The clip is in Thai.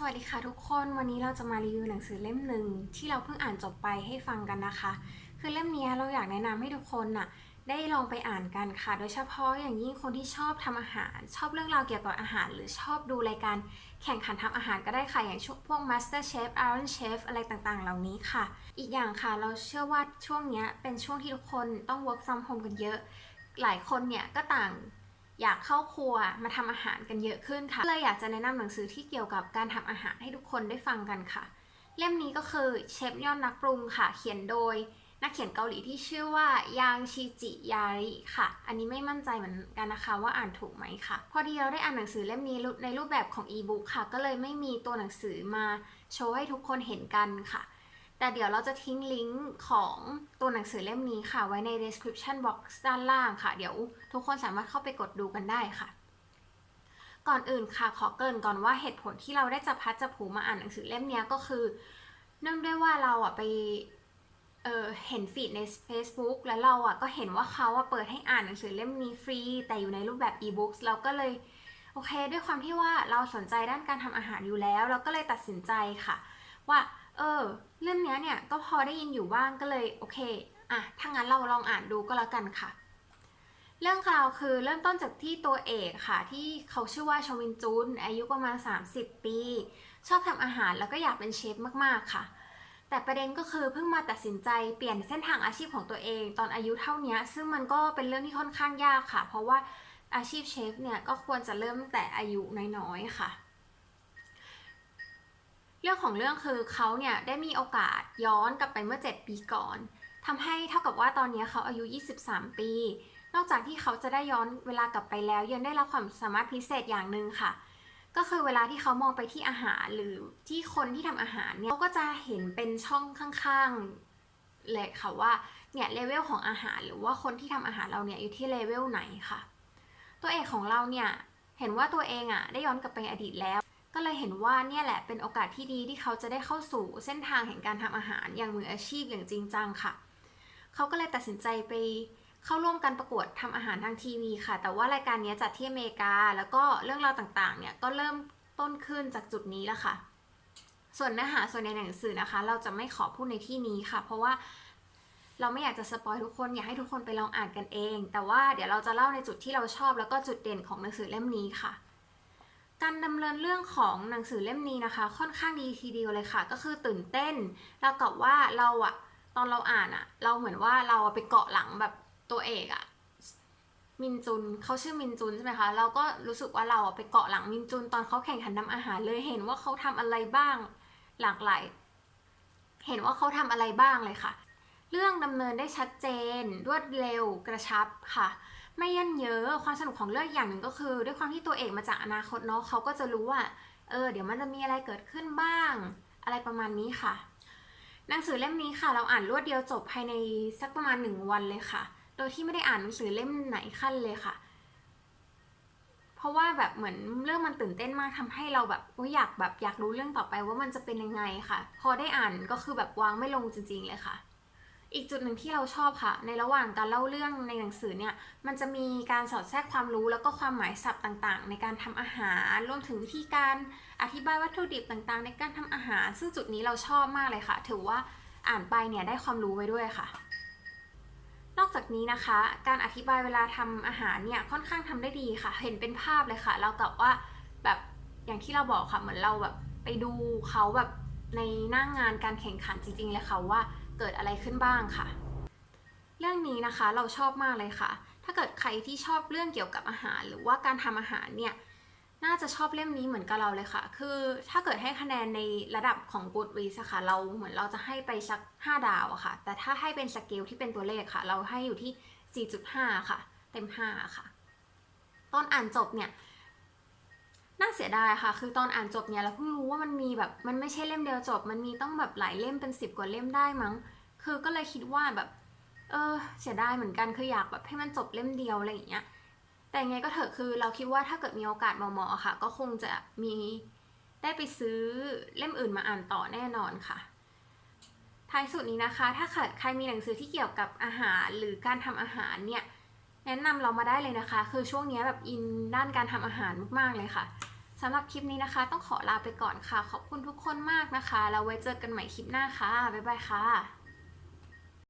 สวัสดีค่ะทุกคนวันนี้เราจะมารีวิวหนังสือเล่มหนึ่งที่เราเพิ่งอ่านจบไปให้ฟังกันนะคะ คือเล่มนี้เราอยากแนะนำให้ทุกคนน่ะได้ลองไปอ่านกันค่ะ โดยเฉพาะอย่างยิ่งคนที่ชอบทำอาหาร ชอบเรื่องราวเกี่ยวกับอาหาร หรือชอบดูรายการแข่งขันทำอาหารก็ได้ค่ะ อย่างช่วงพวก Master Chef Iron Chef อะไรต่างๆ เหล่านี้ค่ะ อีกอย่างค่ะเราเชื่อว่าช่วงนี้เป็นช่วงที่ทุกคนต้อง work from home กันเยอะ หลายคนเนี่ยก็ต่าง อยากเข้าครัวมาทำอาหารกันเยอะขึ้นค่ะก็เลยอยากจะแนะนำหนังสือที่เกี่ยวกับการทำอาหารให้ทุกคนได้ฟังกันค่ะ เล่มนี้ก็คือเชฟยอดนักปรุงค่ะ เขียนโดย นักเขียนเกาหลีที่ชื่อว่ายางชิจิยาริค่ะ อันนี้ไม่มั่นใจเหมือนกันนะคะว่าอ่านถูกไหมค่ะ พอดีเราได้อ่านหนังสือเล่มนี้ในรูปแบบของอีบุ๊กค่ะ ก็เลยไม่มีตัวหนังสือมาโชว์ให้ทุกคนเห็นกันค่ะ แต่เดี๋ยวเราจะทิ้งลิงก์ของตัวหนังสือเล่มนี้ค่ะ ไว้ใน description box ด้านล่างค่ะ เดี๋ยวทุกคนสามารถเข้าไปกดดูกันได้ค่ะ ก่อนอื่นค่ะขอเกริ่นก่อนว่าเหตุผลที่เราได้จับพัดจับผูมาอ่านหนังสือเล่มนี้ก็คือ เนื่องด้วยว่าเราอะไปเเห็นฟีดใน Facebook แล้วเราอะก็เห็นว่าเขาอะเปิดให้อ่านหนังสือเล่มนี้ฟรี แต่อยู่ในรูปแบบ e-books เราก็เลยโอเค ด้วยความที่ว่าเราสนใจด้านการทำอาหารอยู่แล้ว เราก็เลยตัดสินใจค่ะ ว่า เออ เรื่องเนี้ยเนี่ยก็พอได้ยินอยู่บ้างก็เลยโอเคอะถ้างั้นเราลองอ่านดูก็แล้วกันค่ะ เรื่องราวคือเริ่มต้นจากที่ตัวเอกค่ะ ที่เขาชื่อว่าชวินจูนอายุประมาณ 30 ปี ชอบทำอาหารแล้วก็อยากเป็นเชฟมากๆค่ะ แต่ประเด็นก็คือเพิ่งมาตัดสินใจเปลี่ยนเส้นทางอาชีพของตัวเอง ตอนอายุเท่านี้ซึ่งมันก็เป็นเรื่องที่ค่อนข้างยากค่ะ เพราะว่าอาชีพเชฟเนี่ยก็ควรจะเริ่มแต่อายุน้อยๆค่ะ รื่องของเรื่องคือเขาเนี่ยได้มีโอกาสย้อนกลับไปเมื่อ 7 ปีก่อนทำให้เท่ากับว่าตอนนี้เขาอายุ 23 ปี นอกจากที่เขาจะได้ย้อนเวลากลับไปแล้ว ยังได้รับความสามารถพิเศษอย่างหนึ่งค่ะ ก็คือเวลาที่เขามองไปที่อาหารหรือที่คนที่ทำอาหารเนี่ยเขาก็จะเห็นเป็นช่องข้างๆเลยค่ะว่าเนี่ยเลเวลของอาหารหรือว่าคนที่ทำอาหารเราเนี่ยอยู่ที่เลเวลไหนค่ะ ตัวเอกของเราเนี่ยเห็นว่าตัวเองอะ่ะได้ย้อนกลับไปอดีตแล้ว ก็เลยเห็นว่าเนี่ยแหละเป็นโอกาสที่ดีที่เขาจะได้เข้าสู่เส้นทางแห่งการทำอาหารอย่างมืออาชีพอย่างจริงจังค่ะ เขาก็เลยตัดสินใจไปเข้าร่วมการประกวดทำอาหารทางทีวีค่ะ แต่ว่ารายการนี้จัดที่อเมริกา แล้วก็เรื่องราวต่างๆ เนี่ยก็เริ่มต้นขึ้นจากจุดนี้แล้วค่ะ ส่วนเนื้อหาส่วนในหนังสือนะคะ เราจะไม่ขอพูดในที่นี้ค่ะ เพราะว่าเราไม่อยากจะสปอยทุกคนอยากให้ทุกคนไปลองอ่านกันเอง แต่ว่าเดี๋ยวเราจะเล่าในจุดที่เราชอบแล้วก็จุดเด่นของหนังสือเล่มนี้ค่ะ การดำเนินเรื่องของหนังสือเล่มนี้นะคะ ค่อนข้างดีทีเดียวเลยค่ะ ก็คือตื่นเต้น แล้วกับว่าเราอะตอนเราอ่านอะเราเหมือนว่าเราอะไปเกาะหลังแบบตัวเอกอะมินจุนเขาชื่อมินจุนใช่ไหมคะเราก็รู้สึกว่าเราอะไปเกาะหลังมินจุนตอนเขาแข่งขันทำอาหารเลยเห็นว่าเขาทำอะไรบ้างหลากหลายเห็นว่าเขาทำอะไรบ้างเลยค่ะ เรื่องดำเนินได้ชัดเจน รวดเร็วกระชับค่ะ ไม่ยันเยอะความสนุกของเรื่องอย่างหนึ่งก็คือ ด้วยความที่ตัวเอกมาจากอนาคตเนาะเขาก็จะรู้ว่าเออเดี๋ยวมันจะมีอะไรเกิดขึ้นบ้าง อะไรประมาณนี้ค่ะ หนังสือเล่มนี้ค่ะ เราอ่านรวดเดียวจบภายในสักประมาณหนึ่งวันเลยค่ะ โดยที่ไม่ได้อ่านหนังสือเล่มไหนขั้นเลยค่ะ เพราะว่าแบบเหมือนเรื่องมันตื่นเต้นมากทำให้เราแบบอยากแบบอยากรู้เรื่องต่อไปว่ามันจะเป็นยังไงค่ะ พอได้อ่านก็คือแบบวางไม่ลงจริง ๆเลยค่ะ อีกจุดหนึ่งที่เราชอบค่ะ ในระหว่างการเล่าเรื่องในหนังสือเนี่ย มันจะมีการสอดแทรกความรู้แล้วก็ความหมายศัพท์ต่างๆ ในการทำอาหาร รวมถึงวิธีการอธิบายวัตถุดิบต่างๆ ในการทำอาหาร ซึ่งจุดนี้เราชอบมากเลยค่ะ ถือว่าอ่านไปเนี่ยได้ความรู้ไว้ด้วยค่ะ นอกจากนี้นะคะ การอธิบายเวลาทำอาหารเนี่ยค่อนข้างทำได้ดีค่ะ เห็นเป็นภาพเลยค่ะ เรากับว่าแบบอย่างที่เราบอกค่ะ เหมือนเราแบบไปดูเขาแบบในหน้างงานการแข่งขันจริงๆเลยค่ะว่า เกิดอะไรขึ้นบ้างค่ะ เรื่องนี้นะคะเราชอบมากเลยค่ะ ถ้าเกิดใครที่ชอบเรื่องเกี่ยวกับอาหาร หรือว่าการทำอาหารเนี่ยน่าจะชอบเล่มนี้เหมือนกับเราเลยค่ะ คือถ้าเกิดให้คะแนนในระดับของ Goodreads ค่ะ เราเหมือนเราจะให้ไปสัก 5 ดาวอะค่ะ แต่ถ้าให้เป็นสเกลที่เป็นตัวเลขค่ะ เราให้อยู่ที่ 4.5 ค่ะ เต็ม 5 ค่ะ ตอนอ่านจบเนี่ย เสียดายค่ะ คือตอนอ่านจบเนี่ยเราเพิ่งรู้ว่ามันมีแบบมันไม่ใช่เล่มเดียวจบ มันมีต้องแบบหลายเล่มเป็นสิบกว่าเล่มได้มั้ง คือก็เลยคิดว่าแบบ เออเสียดายเหมือนกันคืออยากแบบให้มันจบเล่มเดียวอะไรอย่างเงี้ย แต่ไงก็เถอะคือเราคิดว่าถ้าเกิดมีโอกาสเหมาะๆค่ะ ก็คงจะมีได้ไปซื้อเล่มอื่นมาอ่านต่อแน่นอนค่ะ ท้ายสุดนี้นะคะ ถ้าใครมีหนังสือที่เกี่ยวกับอาหารหรือการทำอาหารเนี่ยแนะนำเรามาได้เลยนะคะ คือช่วงนี้แบบอินด้านการทำอาหารมากๆเลยค่ะ สำหรับคลิปนี้นะคะ ต้องขอลาไปก่อนค่ะ ขอบคุณทุกคนมากนะคะ แล้วไว้เจอกันใหม่คลิปหน้าค่ะ บ๊ายบายค่ะ